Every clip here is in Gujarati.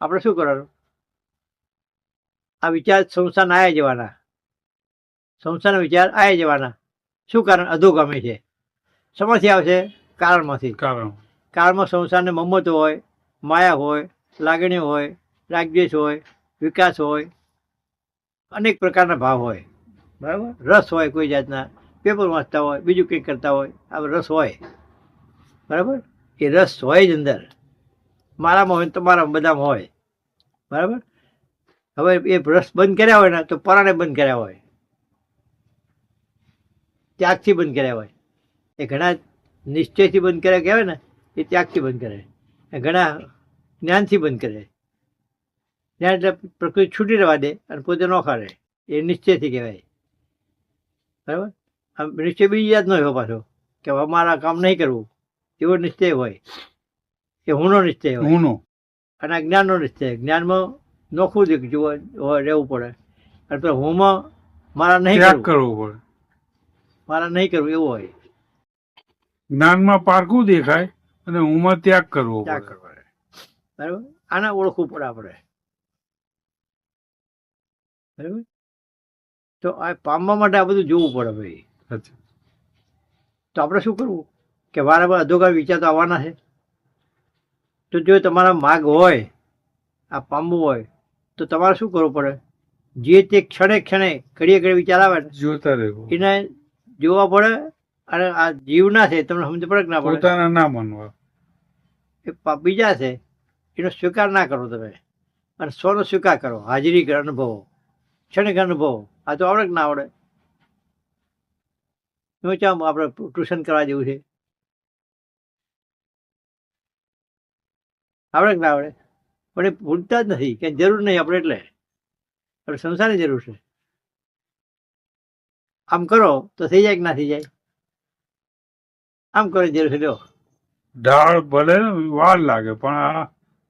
આપણે શું કરવાનું? આ વિચાર સંસ્થાના આવ્યા જવાના. સંસ્થાના વિચાર આવ્યા જવાના. શું કારણ? અધોગામી છે. સમસ્યા આવશે? કારણમાંથી. કારણ. કાળમાં સંસારને મમતો હોય માયા હોય લાગણી હોય રાગદ્વેષ હોય વિકાસ હોય અનેક પ્રકારના ભાવ હોય. બરાબર? રસ હોય કોઈ જાતના. પેપર વાંચતા હોય બીજું કંઈક કરતા હોય આ રસ હોય. બરાબર? એ રસ હોય જ અંદર. મારામાં હોય તમારામાં બધામાં હોય. બરાબર? હવે એ રસ બંધ કર્યા હોય ને, તો પરાણે બંધ કર્યા હોય. ત્યાગથી બંધ કર્યા હોય. એ ઘણા નિશ્ચયથી બંધ કર્યા કહેવાય ને, એ ત્યાગથી બંધ કરે. એ ઘણા જ્ઞાનથી બંધ કરે. જ્ઞાન એટલે પ્રકૃતિ છૂટી રહેવા દે અને પોતે ન ખાડે એ નિશ્ચયથી કહેવાય. બરાબર? આમ નિશ્ચય બીજી યાદ ન હોય પાછો, કે અમારા કામ નહીં કરવું. એવો નિશ્ચય હોય. એ હુંનો નિશ્ચય હોય. હુંનો અને જ્ઞાનનો નિશ્ચય. જ્ઞાનમાં નોખું જ હોય રહેવું પડે. અને પેલા હુંમાં મારા નહીં કરવું. પડે. મારા નહીં કરવું એવું હોય. જ્ઞાનમાં પારખું દેખાય અને હુંમાં ત્યાગ કરવો ત્યાગ પડે. કરવો બરાબર? આને ઓળખવું પડે આપણે. બરાબર? તો આ પામવા માટે આ બધું જોવું પડે ભાઈ. તો આપણે શું કરવું? કે વારંવાર અધોગા વિચાર તો આવવાના છે. તો જો તમારા માગ હોય આ પામવું હોય તો તમારે શું કરવું પડે? જે તે ક્ષણે ક્ષણે ઘડીએ ઘડી વિચાર આવે જોતા રહેવું. એને જોવા પડે અને આ જીવ ના છે તમને સમજ પડે ના પડે? પોતાના ના માનવા. એ બીજા છે એનો સ્વીકાર ના કરો તમે. અને સોનો સ્વીકાર કરો. હાજરી અનુભવો. ક્ષણિક અનુભવો. આ તો આવડે કે ના આવડે? શું ચામ આપણે ટ્યુશન કરવા જેવું છે? આવડે કે ના આવડે? પણ એ ભૂલતા જ નથી કે જરૂર નહીં આપણે એટલે. આપણે સંસારની જરૂર છે. આમ કરો તો થઈ જાય કે ના થઈ જાય? આમ કરો જરૂર છે લ્યો ઢાળ ભલે વાર લાગે પણ આ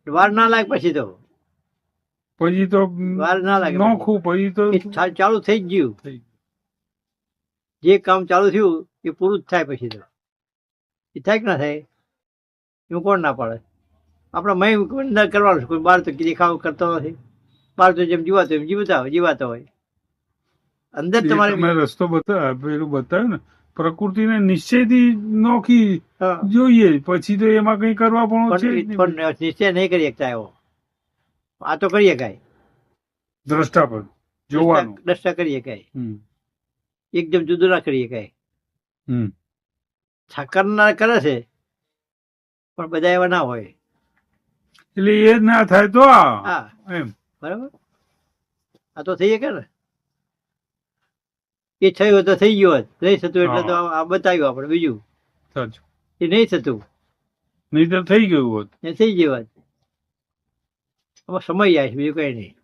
વાર ના લાગે પછી તો. પછી તો વાર ના લાગે. નોખું પછી તો. ચાલુ થઈ જ ગયું. જે કામ ચાલુ થયું એ પૂરું જ થાય પછી તો. એ થાય કે ના થાય? એવું કોણ ના પાડે? આપણે મય અંદર કરવાનું છે કોઈ બહાર તો દેખાવ કરતો નથી. બહાર તો જેમ જીવાતો એમ જીવતા હોય જીવાતો હોય. અંદર તમારે તમે રસ્તો બતાવ્યો પેલું બતાવ્યું ને પ્રકૃતિને નિશ્ચયથી નોખી જોઈએ પછી તો એમાં કઈ કરવા પણ છે પણ નિશ્ચય નહીં કરી શકતા એવો. આ તો કરી શકાય દ્રષ્ટા પર જોવાનું. દ્રષ્ટા કરી શકાય એકદમ જુદું ના કરી શકાય કરનાર કરે છે પણ બધા એવા ના હોય. એટલે એ ના થાય તો એમ. બરાબર? આ તો થઈ શકે ને? એ થયું તો થઈ ગયું હોત નહીં થતું એટલે તો આ બતાવ્યું આપણે બીજું. એ નહીં થતું. નહીતર થઈ ગયું હોત. એ થઈ ગયું હોત. આમાં સમય જાય છે બીજું કઈ નહીં.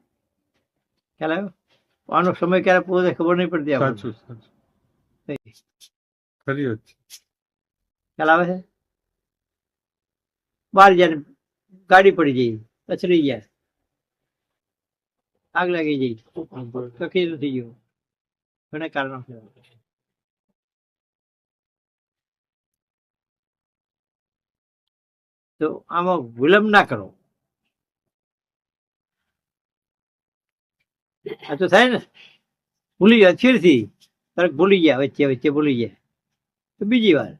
ખ્યાલ આવ્યો? આનો સમય ક્યારે પૂરો થાય ખબર નહીં પડતી. સાચું સાચું. નહીં. ખ્યાલ આવે છે? બાર જાય ગાડી પડી જઈ કચરી ગયા. આગ લાગી જઈ કખી થઈ ગયું. ઘણા કારણો તો આમાં વિલંબ ના કરો. આ તો થાય ને. ભૂલી ગયા ચીડથી તરત ભૂલી ગયા, વચ્ચે વચ્ચે ભૂલી ગયા. તો બીજી વાર.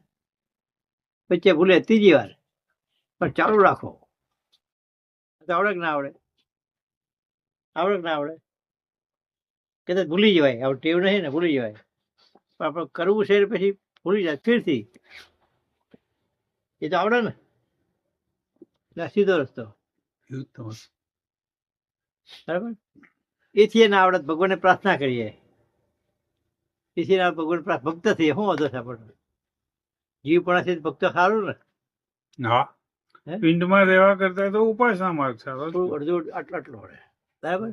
વચ્ચે ભૂલે, ત્રીજી વાર. પણ ચાલુ રાખો. તો આવડે કે ના આવડે? આવડે કે ના આવડે? કદાચ ભૂલી જવાય આવું ટેવ નહીં ને ભૂલી જવાય. પણ આપણે કરવું છે પછી ભૂલી જાય ફેરથી. એ તો આવડે ને. ના સીધો રસ્તો. બરાબર? એથી એને આવડત ભગવાનને પ્રાર્થના કરીએ. એથી ના ભગવાન ભક્ત થઈએ. શું વાંધો છે આપણને જીવ પણ છે ભક્ત સારું ને. હે? પિંડમાં રહેવા કરતા તો ઉપાસના માર્ગ સારો છે. થોડું આટલો આટલો હોય બરાબર?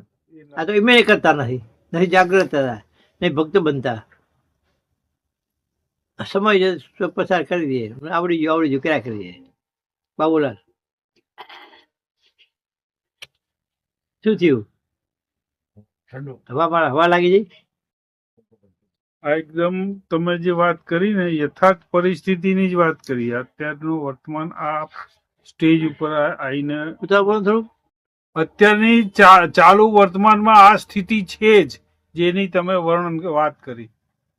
આ તો એમે કરતા નથી. નથી જાગૃત થતા. નહીં ભક્ત બનતા. સમય જ પસાર કરી દઈએ આવડી ગયું આવડી ગયું કર્યા કરીએ બાબુલાલ. શું થયું? હવા હવા લાગી જઈ આ એકદમ તમે જે વાત કરી ને યથાર્થ પરિસ્થિતિની જ વાત કરી. અત્યારનું વર્તમાન આ સ્ટેજ ઉપર આવીને થોડું અત્યારની ચાલુ વર્તમાનમાં આ સ્થિતિ છે જ જેની તમે વર્ણન વાત કરી.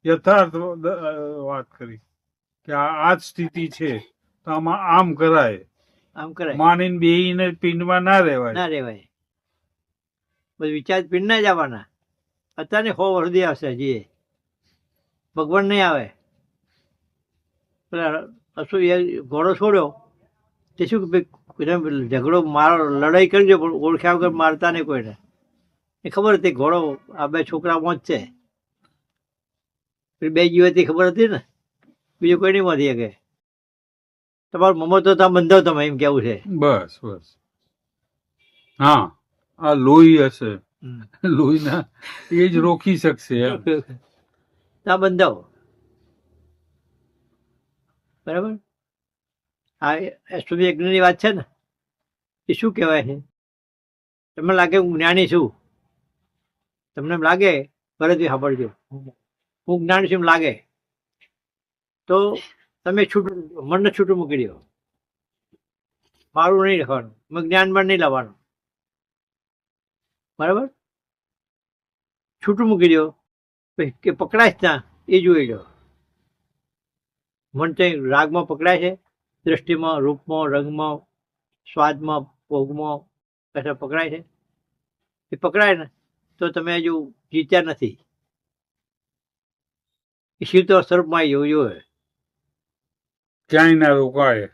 યથાર્થ વાત કરી કે આ જ સ્થિતિ છે. તો આમાં આમ કરાય. આમ કરાય. માનીને બેહીને પિંડમાં ના રહેવાય. ના રહેવાય. બસ વિચાર પિંડ ના જવાના અત્યારે હો વર્ષથી આવશે હજી ભગવાન નહીં આવે. પેલા અસુ એ ઘોડો છોડ્યો. તે શું કે ભાઈ ઝઘડો મારો લડાઈ કરજો પણ ઓળખ્યા વગર મારતા નહીં કોઈને. એ ખબર હતી ઘોડો આ બે છોકરા જ છે. બે જીવતી ખબર હતી ને? બીજું કોઈ નહીં મળી શકે તમારું મમો તો ત્યાં બંધાવ તમે એમ કેવું છે? બસ બસ. હા આ લોહી હશે. લોહી લોહીના એ જ રોકી શકશે ત્યાં ના બંધાવો. બરાબર? આ એસ્ટ્રોમી યજ્ઞની વાત છે ને? એ શું કહેવાય છે? તમને લાગે હું જ્ઞાની છું? તમને એમ લાગે? ફરજથી સાંભળજો. હું જ્ઞાન છું એમ લાગે? તો તમે છૂટું મનને છૂટું મૂકી દો. મારું નહીં લખવાનું. મેં જ્ઞાન પણ નહીં લાવવાનું. બરાબર? છૂટું મૂકી દો. કે પકડાય જ ના એ જોઈ લો. મન તે રાગમાં પકડાય છે. દ્રષ્ટિમાં રૂપમાં રંગમાં સ્વાદમાં ભોગમાં કશા પકડાય છે. એ પકડાય ને તો તમે હજુ જીત્યા નથી. એ શિવ તો સ્વરૂપમાં જવું જોઈએ ક્યાંય ના રોકાય?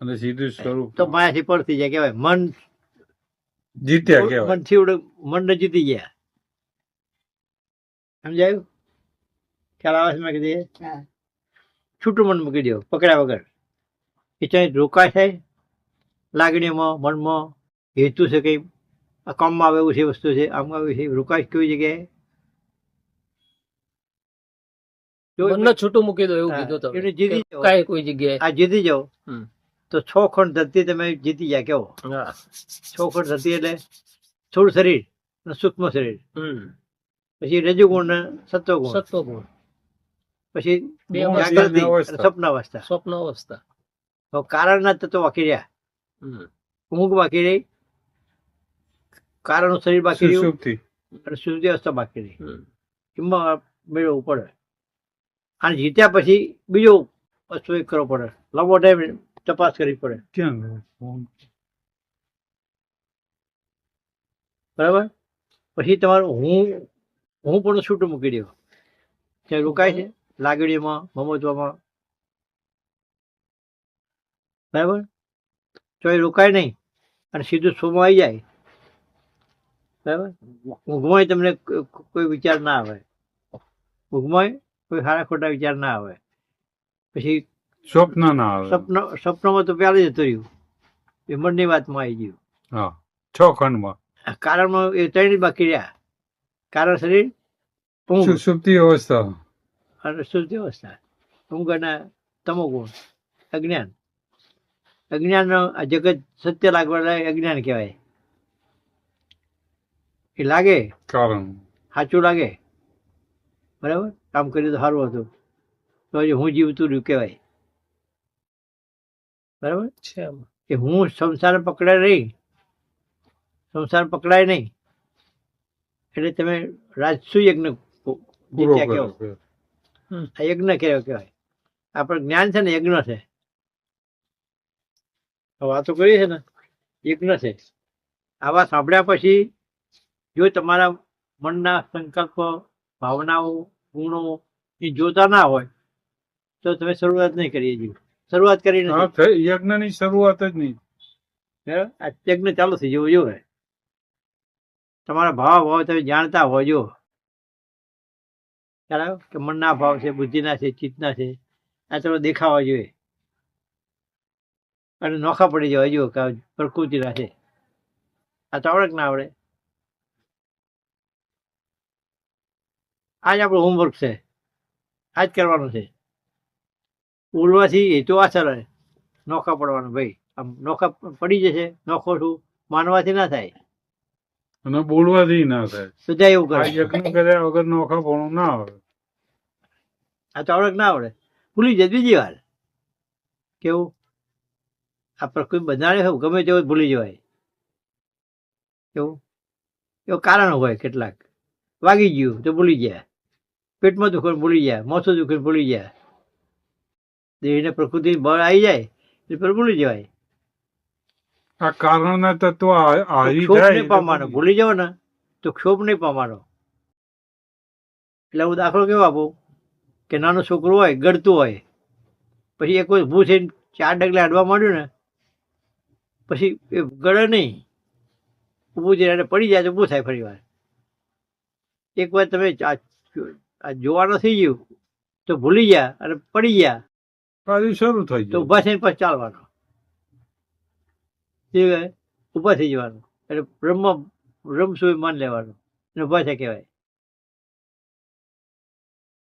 અને સીધું સ્વરૂપ તો માયાથી પડતી જાય કહેવાય મન જીત્યા કહેવાય. મનથી ઉડે મનને જીતી ગયા. સમજાયું? ખ્યાલ આવે છે મેં કીધી છૂટું મન મૂકી દો પકડ્યા વગર. એ ત્યાં રોકાય છે લાગણીઓમાં મનમાં હેતુ છે કંઈ? આ કામમાં આવે એવું છે વસ્તુ છે આમ આવે છે રોકાય કેવી જગ્યાએ? મનને છૂટું મૂકી દો એવું કીધું તમે. એટલે જીતી જાઓ. કાંઈ કોઈ જગ્યાએ. આ જીતી જાઓ. તો છ ખંડ ધરતી તમે જીતી જાય કેવો. છ ખંડ ધરતી એટલે થોડું શરીર અને સૂક્ષ્મ શરીર. પછી રજુગુણ ને સત્વગુણ. સત્વગુણ. પછી જાગૃતિ અવસ્થા. અને તો કારણના તત્વો બાકી રહ્યા. ઊંઘ બાકી રહી. કારણનું શરીર બાકી રહ્યું. અને શુદ્ધિ અવસ્થા બાકી રહી. હમ. એમાં મેળવવું પડે. અને જીત્યા પછી બીજો વસ્તુ એક કરવો પડે. લાંબો ટાઈમ તપાસ કરવી પડે? બરાબર? પછી તમારું હું હું પણ છૂટું મૂકી દો ત્યાં રોકાય છે? લાગણીઓમાં મમત્વમાં બરાબર? તો એ રોકાય નહીં અને સીધું સોમાં આવી જાય બરાબર? ઊંઘમાં તમને કોઈ વિચાર ના આવે. ઊંઘમાં કોઈ સારા ખોટા વિચાર ના આવે. પછી સ્વપ્ન ના આવે. સપનો સપનામાં તો પહેલા જતું રહ્યું. એ મનની વાતમાં આવી ગયું. હા છ ખંડમાં. કારણમાં એ ત્રણ બાકી રહ્યા. કારણ શરીર સુપ્તિ અવસ્થા. અને સુપ્તિ અવસ્થા. ઊંઘ અને તમોગુણ. અજ્ઞાન. અજ્ઞાનનો આ જગત સત્ય લાગવા લાગે અજ્ઞાન કહેવાય. એ લાગે? કારણ. સાચું લાગે? બરાબર? કામ કર્યું તો સારું હતું. તો હજી હું જીવતું રહ્યું કહેવાય. બરાબર? છે કે હું સંસાર પકડાય નહીં સંસાર પકડાય નહીં. એટલે તમે રાજસુ યજ્ઞ કહેવો આ યજ્ઞ કહેવાય? કહેવાય આપણે જ્ઞાન છે ને યજ્ઞ છે. વાતો કરી છે ને એક નથી. આવા સાંભળ્યા પછી જો તમારા મનના સંકલ્પ ભાવનાઓ ગુણો એ જોતા ના હોય તો તમે શરૂઆત નહીં કરી જીવ શરૂઆત કરી યજ્ઞની નથી શરૂઆત જ નહીં? આ યજ્ઞ ચાલુ થઈ જવું જોઈએ તમારા ભાવ ભાવ તમે જાણતા હોજો ખ્યાલ આવ્યો કે મનના ભાવ છે બુદ્ધિના છે ચિત્તના છે. આ તમે દેખાવા જોઈએ. અને નોખા પડી જવા જો કે આ રાખે આ તો આવડે ના આવડે? આજ આપણું હોમવર્ક છે. આજ કરવાનું છે. બોલવાથી એ તો આ રહે. નોખા પડવાનું ભાઈ. આમ નોખા પડી જશે નોખો છું માનવાથી ના થાય. અને બોલવાથી ના થાય. બધા એવું કરે. યજ્ઞ કર્યા વગર નોખા પણ ના આવે. આ તો આવડે ના આવડે? ભૂલી જાય બીજી વાર. કેવું? આ પ્રકૃતિ બનાવે હોય ગમે તેવું ભૂલી જવાય. એવું? એવું કારણ હોય કેટલાક. વાગી ગયું તો ભૂલી ગયા. પેટમાં દુખે ભૂલી ગયા મોસું દુખે ભૂલી ગયા. દેહને પ્રકૃતિ બળ આવી જાય એટલે પર ભૂલી જવાય. આ કારણના તત્વ આવી જાય નહીં પામવાનો ભૂલી જાવ ને તો ક્ષોભ નહીં પામવાનો. એટલે હું દાખલો કેવો આપું? કે નાનો છોકરો હોય ગળતું હોય. પછી એક થઈને ચાર ડગલા અડવા માંડ્યું ને પછી એ ગળે નહીં. ઊભું જઈને એને પડી જાય તો ઊભું થાય ફરી વાર. એક વાર તમે આ જોવા થઈ ગયું તો ભૂલી ગયા અને પડી ગયા. પાછું શરૂ થઈ તો ઊભા થઈને પછી ચાલવાનો. એ ઊભા થઈ જવાનું. એટલે બ્રહ્મ બ્રહ્મ સુધી માન લેવાનું. અને ઊભા છે કહેવાય.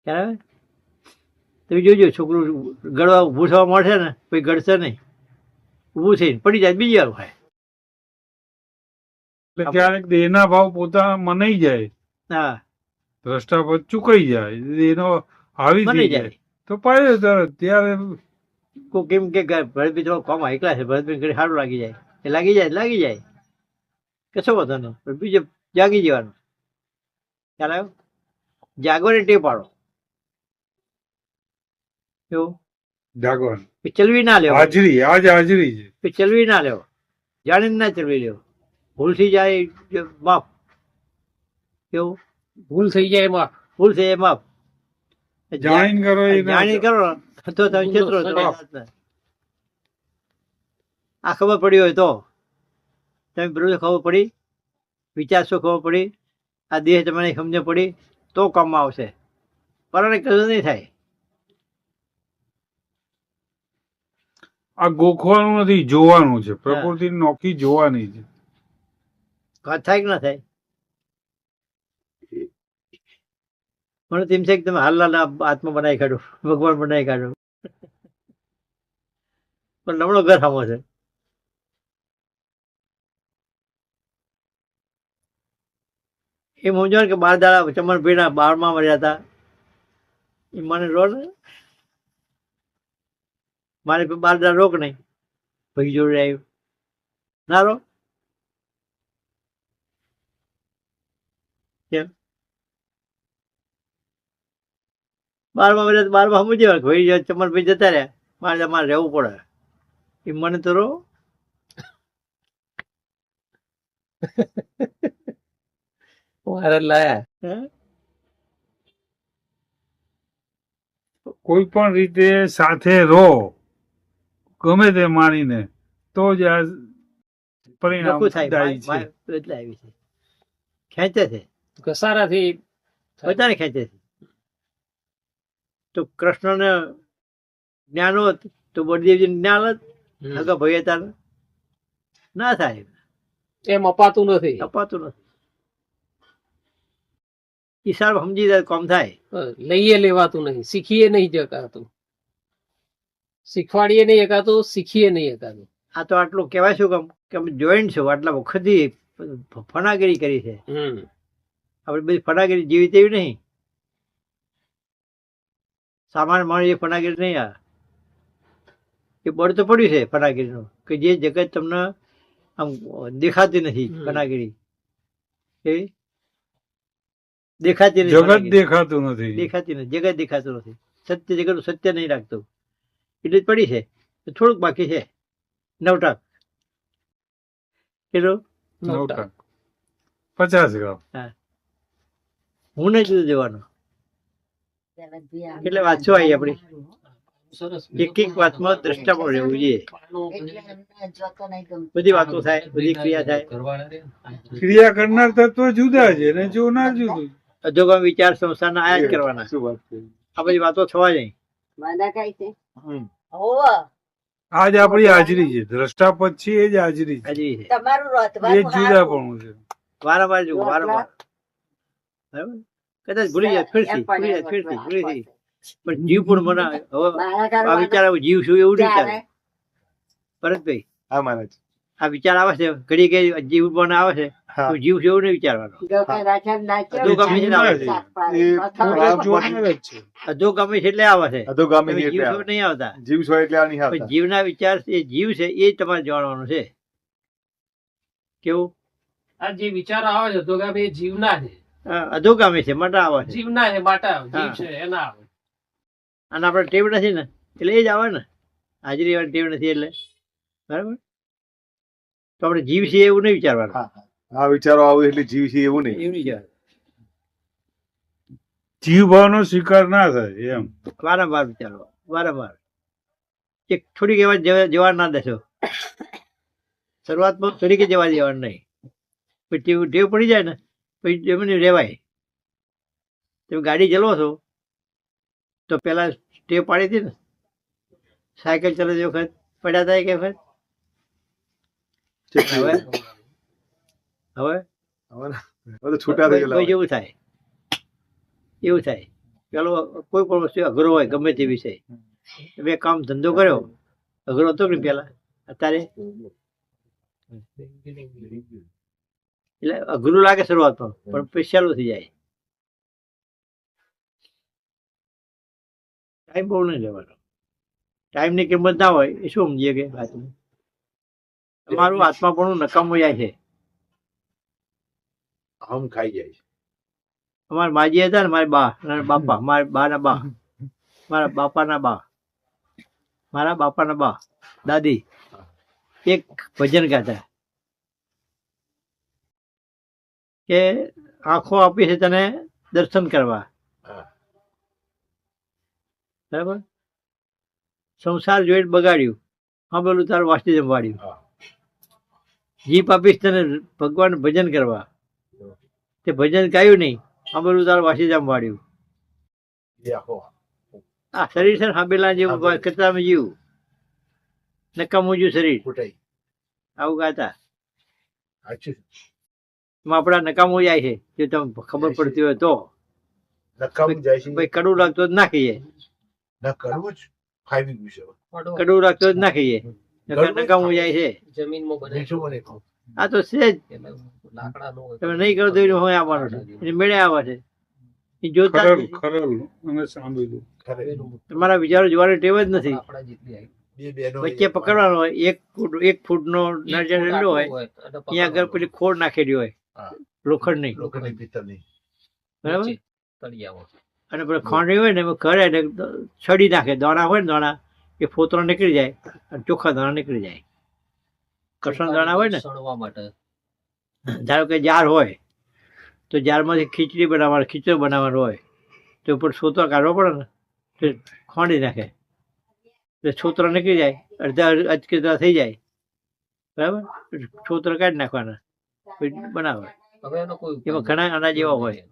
બરાબર તમે જોજો છોકરું ગળવા ઊભું થવા મળશે ને કોઈ ગળશે નહીં. ઊભું થઈને પડી જાય બીજી વાર ભાઈ. એટલે ક્યારેક દેહના ભાવ પોતા મનાઈ જાય. હા. દ્રષ્ટા પર ચૂકાઈ જાય. દેહનો આવી થઈ જાય. તો પડે તરત ત્યારે કેમ કે ભરતભાઈ તમારો કોમ એકલા છે ભરતભાઈ ઘડી સારું લાગી જાય. એ લાગી જાય લાગી જાય. કશો વાંધો નહીં પણ બીજે જાગી જવાનું. ખ્યાલ આવ્યો? જાગવાની ટેપ પાડો. એવું? જાગવાનું ચલવી ના લેવો હાજરી આજ હાજરી છે. ચલવી ના લેવો જાણીને ના ચલવી લેવો ભૂલથી જાય માફ. કેવું? ભૂલ થઈ જાય માફ. ભૂલ થઈ જાય માફ. જાણીને કરો એ જાણી કરો. તો તમે છેતરો. આ ખબર પડી હોય તો. તમે બરોબર ખબર પડી? વિચાર શું ખબર પડી? આ દેહ તમને સમજ પડી? તો કામમાં આવશે. પરાણે કશું નહીં થાય. આ ગોખવાનું નથી જોવાનું છે. પ્રકૃતિ નોખી જોવાની છે. ઘાત થાય કે ના થાય? મને તેમ છે કે તમે હાલના આત્મા બનાવી કાઢો ભગવાન બનાવી કાઢો. પણ નમણો ઘર સામો છે. એ સમજો કે બાર દાડા ચમન ભાઈના બારમાં મર્યા હતા. એ મને રો ને મારે બાર દાડા રોક નહીં. ભાઈ જોડે આવ્યું ના રોક બારમાં તો બારમાં સમજી જાય ભાઈ ચમન ભાઈ જતા રહ્યા. મારે મારે રહેવું પડે. એ મને તો રો. મારે લાયા. હે? કોઈ પણ રીતે સાથે રહો ગમે તે માનીને તો જ આ પરિણામ થાય છે. એટલે આવી છે. ખેંચે છે. ઘસારાથી બધાને ખેંચે છે. તો કૃષ્ણને જ્ઞાન હોત તો બળદેવજી જ્ઞાન હોત. આગળ ભાઈ હતા ના થાય એમ અપાતું નથી. અપાતું નથી. ઈશાર સમજી જાય કોમ થાય. લઈએ લેવાતું નહીં. શીખીએ નહીં જકાતું શીખવાડીએ નહીં એકાતું શીખીએ નહીં એકાતું આ તો આટલું કહેવાય છું કે અમે જોઈન્ટ છો આટલા વખતથી ફનાગીરી કરી છે. આપણે બધી ફનાગીરી જેવી તેવી નહીં. સામાન માણસ એ ફનાગીરી નહીં આ. એ બળ તો પડ્યું છે ફનાગીરીનું કે જે જગત તમને આમ દેખાતી નથી. ફનાગીરી. એ દેખાતી નથી જગત દેખાતું નથી. દેખાતી નથી જગત દેખાતું નથી. સત્ય જગત સત્ય નહીં રાખતું. એટલે જ પડી છે. થોડુંક બાકી છે. નવ ટક કેટલું? નવ નવ પચાસ ગ્રામ. હું. નહીં જુદો દેવાનો. એટલે વાંચો આવી આપણી. એક એક વાતમાં દ્રષ્ટાપણ રહેવું જોઈએ. બધી વાતો થાય બધી ક્રિયા થાય. ક્રિયા કરનાર તત્વ જુદા છે ને જોનાર જુદું. અધોગમ વિચાર સંસ્થાના આયા જ કરવાના આ બધી વાતો થવા જાય. આજ આપણી હાજરી છે. દ્રષ્ટા પછી એ જ હાજરી છે. તમારું એ જુદા પણ છે. વારંવાર જુઓ વારંવાર. બરાબર? કદાચ ભૂલી જાય ફેરથી ભૂલી જાય ફેરથી ભૂલી પણ જીવ પણ મને હવે આ વિચાર આવે જીવ શું એવું નહીં ચાલે ભરતભાઈ હા મહારાજ. આ વિચાર આવે છે? ઘડી ઘડી જીવ પણ આવે છે? તો જીવ છે એવું નહીં વિચારવાનો. અધોગામી છે. અધો ગમે છે એટલે આવે છે. અધોગામી જીવ છો નહીં આવતા. જીવ છો એટલે નહીં આવતા. જીવના વિચાર એ જીવ છે એ તમારે જાણવાનું છે. કેવું? આ જે વિચાર આવે છે અધોગામી આ જીવના છે. અધોગામી છે માટે આવે છે. જીવના છે માટે જીવ છે એના આવે. અને આપણે ટેવ નથી ને એટલે એ જ આવે ને. હાજરી વાળી ટેવ નથી એટલે. બરાબર? તો આપણે જીવ છે એવું નહીં વિચારવાનું. આ વિચારો આવે એટલે જીવ છે એવું નહીં. એવું નહીં જીવ ભાવનો સ્વીકાર ના થાય એમ. વારંવાર વિચારો વારંવાર. એક થોડીક એવા જવા ના દેશો. શરૂઆતમાં થોડીક જવા દેવાનું નહીં. પછી ટેવ ટેવ પડી જાય ને પછી એમને રહેવાય. તમે ગાડી ચલાવો છો તો પેલા ટેવ પાડી હતી ને? સાયકલ ચલાવતી વખત પડ્યા હતા કે વખત હવે? હવે? હવે તો છૂટા થઈ ગયા એવું જેવું થાય. એવું થાય. પેલો કોઈ પણ વસ્તુ અઘરો હોય ગમે તે વિષય. મેં કામ ધંધો કર્યો. અઘરો હતો ને પેલા? અત્યારે? એટલે અઘરું લાગે શરૂઆતમાં પણ. સહેલું થઈ જાય. ટાઈમ બહુ નહીં લેવાનો. ટાઈમની કિંમત ના હોય એ શું સમજીએ કે વાતનું તમારું આત્મા પણ નકામું જાય છે. હમ ખાઈ જાય છે. અમારા માજી હતા ને મારી બા બાપા મારા બા ના બા મારા બાપાના બા મારા બાપાના બા દાદી એક ભજન ગાતા. કે આંખો આપી છે તને દર્શન કરવા. બરાબર? સંસાર જોઈને બગાડ્યું. હા બોલું તારું વાસ્તી જમવાડ્યું. જીપ આપીશ તને ભગવાન ભજન કરવા. તે ભજન ગાયું નહીં. અમર બોલું વાસી જામ વાળ્યું. આ શરીર છે હાંબેલા જેવું. કચરામાં જીવ. નકામું જેવું શરીર. આવું ગાતા. આપણા નકામું જાય છે. જો તમને ખબર પડતી હોય તો. નકામું જાય છે. ભાઈ કડવું લાગતું તો ના ખાઈએ ના કરવું જ નાખીએ કડવું. લાગતું હોય તો ના ખાઈએ નકર નકામું જાય છે. જમીનમાં આ તો છે જ. તમે નહીં કરો તો હોય આવવાનો છે. એને મેળે આવવા છે. તમારા વિચારો જોવાની ટેવ જ નથી. વચ્ચે પકડવાનો હોય એક ફૂટ એક ફૂટનો નો ડંડો હોય ત્યાં આગળ. પેલી ખોડ નાખેલી હોય. લોખંડ નહીં બરાબર? અને પેલા ખાંડવી હોય ને કરે ને છડી નાખે. દોણા હોય ને દાણા એ ફોતરા નીકળી જાય અને ચોખ્ખા દાણા નીકળી જાય. કસણ દાણા હોય ને સણવા માટે. ધારો કે જાર હોય તો જારમાંથી ખીચડી બનાવવાનું ખીચડો બનાવવાનો હોય તો ઉપર છોતરા કાઢવા પડે ને તો ખોંડી નાખે. એટલે છોતરો નીકળી જાય અડધા અચકેતા થઈ જાય. બરાબર? છોતરો કાઢી નાખવાના બનાવે એમાં ઘણા અનાજ જેવા હોય.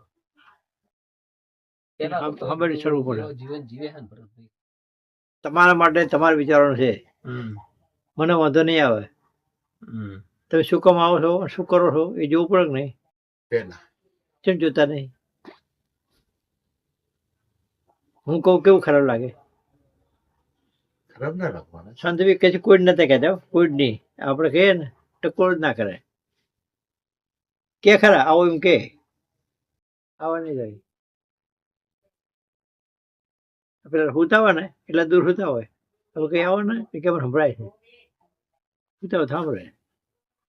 પડે. તમારા માટે તમારા વિચારોનું છે. મને વાંધો નહીં આવે. તમે શું કામ આવો છો? શું કરો છો? એ જોવું પડે કે નહીં? પહેલા. કેમ જોતા નહીં? હું કહું કેવું ખરાબ લાગે? ખરાબ ના રાખવાના. શાંતિભાઈ કહે છે કોઈ નથી કહેતા કોઈ નહીં. આપણે કહીએ ને કોઈ જ ના કરે. કે ખરા? આવો એમ કે. આવા નહીં જાય. પેલા હુતા હોય ને એટલા દૂર હુતા હોય. હવે કઈ આવો ને એ કેમ સંભળાય છે. હુતા હોય સાંભળે